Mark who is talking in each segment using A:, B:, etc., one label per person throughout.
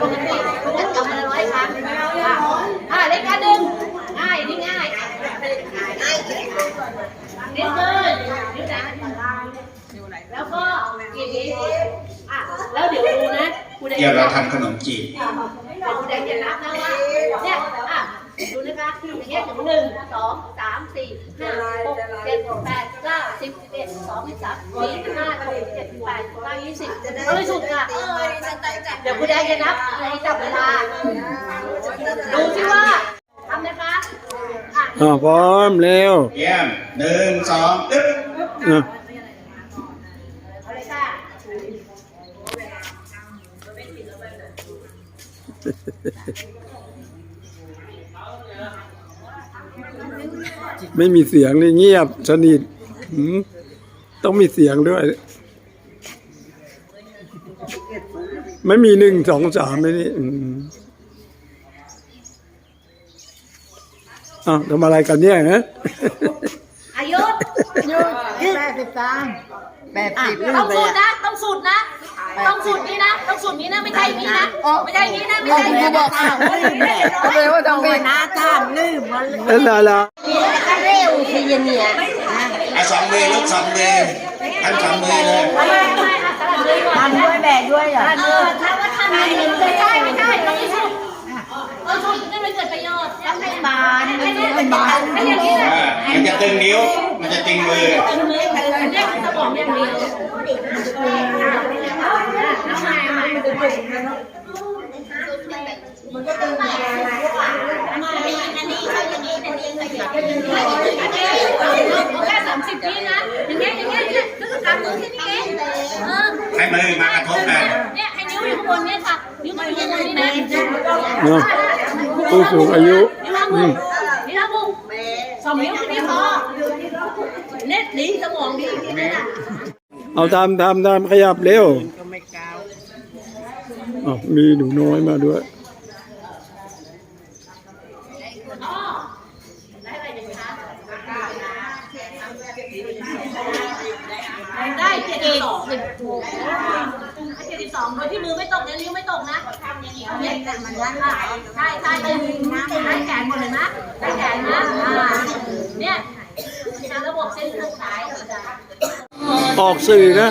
A: ปกติจะทำมาร้อยครั้งอะอะเลขการหนึ่งง่ายนี่ง่ายนิ้วเกินนิ้วไหนแล้วก็กี่นิ้วอะแล้วเดี๋ยวดูนะครูแดง
B: เดี๋ยวเราทำขนมจีบ
A: ครูแดงจะนับนะว่าเนี่ยอะดูนะคะอย่างเงี้ยถึงหนึ่งสองสามสี่ห้าหกเจ็ดแปดเก้า สิบสิบเอ็ดสิบสองสิบสามสี่สิบห้าหกสิบเจ็ดสิบแปดสิบเก้ายี่สิบเอาให้สุดค่ะเดี๋ยวครูแดงจะนับในจับเวลา ดูสิว่าทำนะคะอะ
C: อ่าพร้อมเร็ว
B: เยี่ยมหนึ่งสองตึ๊บ
C: อะ
A: เอาเลยค่ะ
C: ไม่มีเสียงเลยเงียบสนิทหืม ต้องมีเสียงด้วย ไม่มีหนึ่งสองสามไม่นี่อืมอ้าวทำอะไรกันเนี่ยฮะ
A: อายุ
D: แปดสิบสามแปด
A: อะ
D: สิบ
A: ต้องสูตรนะ ต้องสูตรนะ ต้องสูตรนี้นะ ต้องสูตรนี้นะ ไม่ใช่นี้นะ ไม่ใช่นี้นะ ไม่
D: เรา
A: ใช่
D: ถึง
A: นี้
D: จะบอก
A: นะ
D: อ้าวลืมแม่ก็เลยว่าต้องเป็นน้าท่านลืมมัน
C: เอ้ยลาลา
D: ก็เร็วทีเย็นเนี่ย
B: อะสองมือลูกสองมือท่านสองมือเลย
A: ไม่ไม่ไม่อะสลับเลยก่อน
D: ทำด้วยแม่ด้วยอะ
A: เออถ้าว่าทำนี้ไม่ใช่ไม่ใช่ต้องมีสูตรต้องสูตรนี่มันเกิดประโยชน์ต้องให้บานให้เนี่ยเป็นบานให้อย่างนี้นะ
B: อ่ามันจะตึงนิ้ว มันจะตึงมือ
A: เป็นมือเนี่ยสมองอย่างเดียวเอาใหม่เอาใหม่มันจะเป็นมันก็ตึงอันนี้อันนี้อย่างนี้อันนี้อย่างนี้อย่างนี้แค่สามสิบวินะอย่างเงี้ยอย่างเงี้ย เนี่ยก็คือกำมือแค่นี้เองเออ
B: ให้มือมากระทบกัน
A: เนี่ยให้นิ้วอยู่ข้างบนเนี่ยค่ะนิ้วมันอยู่ข้างบนนี่นะ
C: เนาะผู้สูงอายุ
A: นิ้วข้างบ
C: อื
A: น
C: ม
A: นิ้วข้างบนสองนิ้วแค่นี้พอเน็ตดีสมองดีนี่นะ
C: เอาทำทำทำขยับเร็วอ๋อมีหนูน้อยมาด้วย
A: ได้เจ็ด สิบสองเจ็ดสิบสองโดยที่มือไม่ตกนะนิ้วไม่ตกนะทำอย่างนี้เนี่ยแต่มันยันละใช่ใช่ได้ได้แขนหมดเลยนะได้แขนนะอ่าเนี่ยทางระบบเส้นเลือดสาย
C: ออกสื่อนะ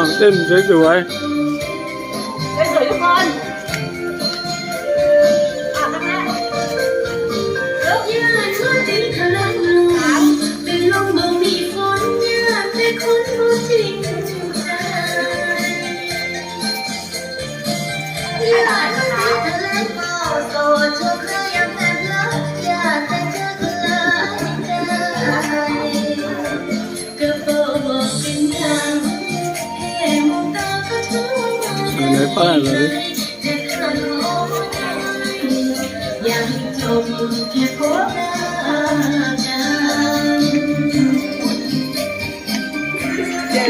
E: อ้าว
C: เต้
E: น ป้าเลยอ
C: ยา
E: กจบแค่พบหน้ากัน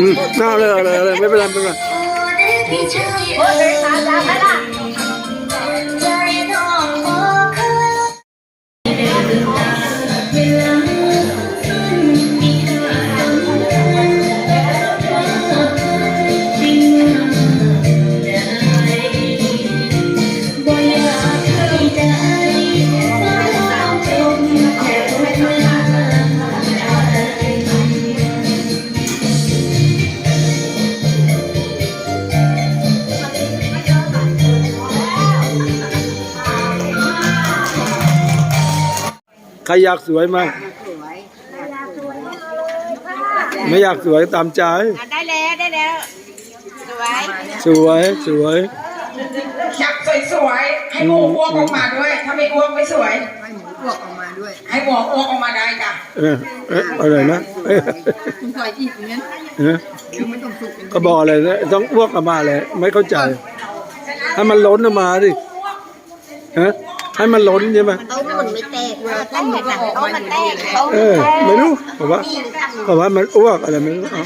C: อืมน่าเลยเลยเลยไม่เป็นไรไม่เป็นไร
E: โอ้เด็กที่ใจ
A: โอ้ยเลยขาดำไหมล่ะ
C: รอยากสวยมาไม่อยากสวยตามใจ
D: ได้แล้วได้แล้ว สวย
C: สวยสวย
F: อยากสวยๆให้หมูอ้วกออกมาด้วย ถ้าไม่อ้วกไม่สวย
D: ให้หมูพวกออกมาด้วย
F: ให้หมูอ้วกออกมาได้จ้ะ
C: เออเอะอะไรนะเอ๊ะ
D: คุณใส่อีกอย่างนั้น
C: เออ
D: เดี๋ยวไม่ต้องสุกเป็น
C: ก็บอกอะไรนะต้องอ้วกออกมาเลย ไม่เข้าใจ ให้มันล้นออกมาดิฮะ ให้มันล้นใช่ไหม
D: โต๊ะมันไม่แตกเลยตั้งแต่หลังโต๊ะมันแตกโต๊ะ
C: เออไม่รู้ผมว่าผมว่ามันอ้วกอะไรไม่รู้เอา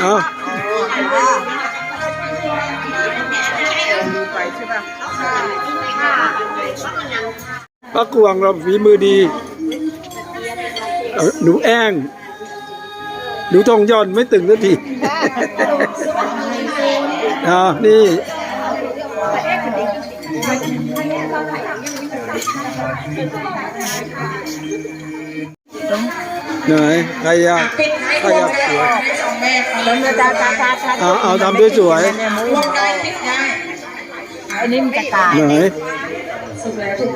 C: เอา
D: ไปใช่ป่ะ
C: ป้ากวางเราฝีมือดีเอาหนูแอ้งหนูทองย้อนไม่ตึงสักทีอ่านี่ ไหนใครอยาก
F: ปิดให้อ้วกได้ออกให้สองแม่ค่ะแล้วนะ
D: ตาตาตาตา
C: เอาเอาทำด้วยสวย
F: อ้วกได้ปิดได้
D: อันนี้มันจะตาย
C: ไหน
F: สุกแล้วถูก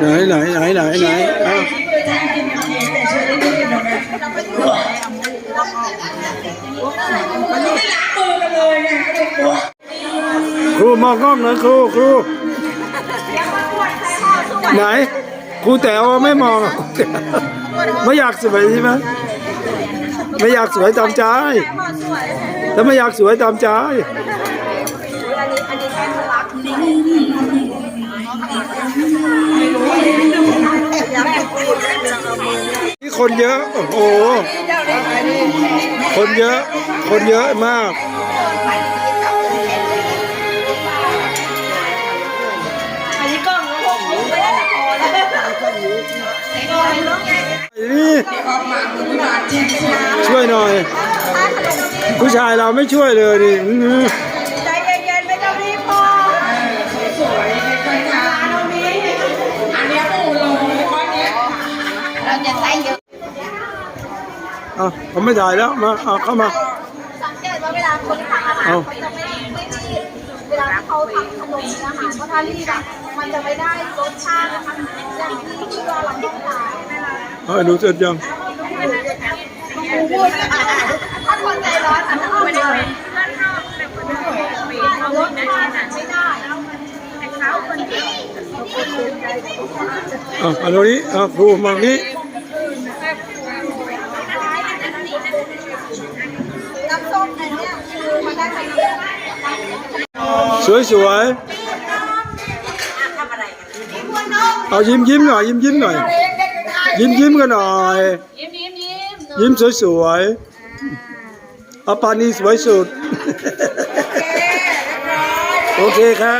F: เลย
C: ไหนไหนไหนไหนไหนเอา
F: ที่เคยทานกินเองแต่ช่วยได้ดีนะแม่มันไม่ล้างมือกันเลยไงก็เลยกลัว
C: ครูมองกล้องหนะครูครูไหนครูแต๋วไม่มองอะครูแต๋ว ไม่อยากสวยใช่ไหมไม่อยากสวยตามใจ แล้วไม่อยากสวยตามใจนี่คนเยอะ โอ้โห คนเยอะ คนเยอะมาก นี่
F: ออกมามือบาดแช่งสวย
C: ช่วยหน่อย ผู้ชายเราไม่ช่วยเลยดิอื้อหือ
D: ใจเย็นๆไม่ต้องรีบพอ
F: สวยๆไม่เคยทานอันนี้อันเนี้ยหมูลงก้อนเนี้ย
D: เราจะใส่เยอะ
C: เอาผมไม่ถ่ายแล้วมาเอาเข้ามา
A: สังเกตว่าเวลาคนทำอาหาร
C: เอา
A: เขาจะไม่ไม่รีบเวลาที่เขาทำขนมอาหารเพราะถ้ารีบอะมันจะไม่ได้รสชาตินะคะอย่างที่ที่ว่าเราต้องการ
C: เอาดูเสร็จยัง
A: ถ้าคนใจร้อนอาจจะเอาเลยรสชาติไม่ได้
C: เอาเอาตรงนี้เอาครูมองนี้
A: น้ำส้มอันเนี้ยคือมันได้ทั้งเรื่อง
C: สวยสวยเอายิ้มยิ้มหน่อยยิ้มยิ้มหน่อย ยิ้มยิ้มกันหน่อย
A: ยิ้มยิ้มยิ้ม
C: ยิ้มสวยสวยเอาปานีสวยสุด โอเคครับ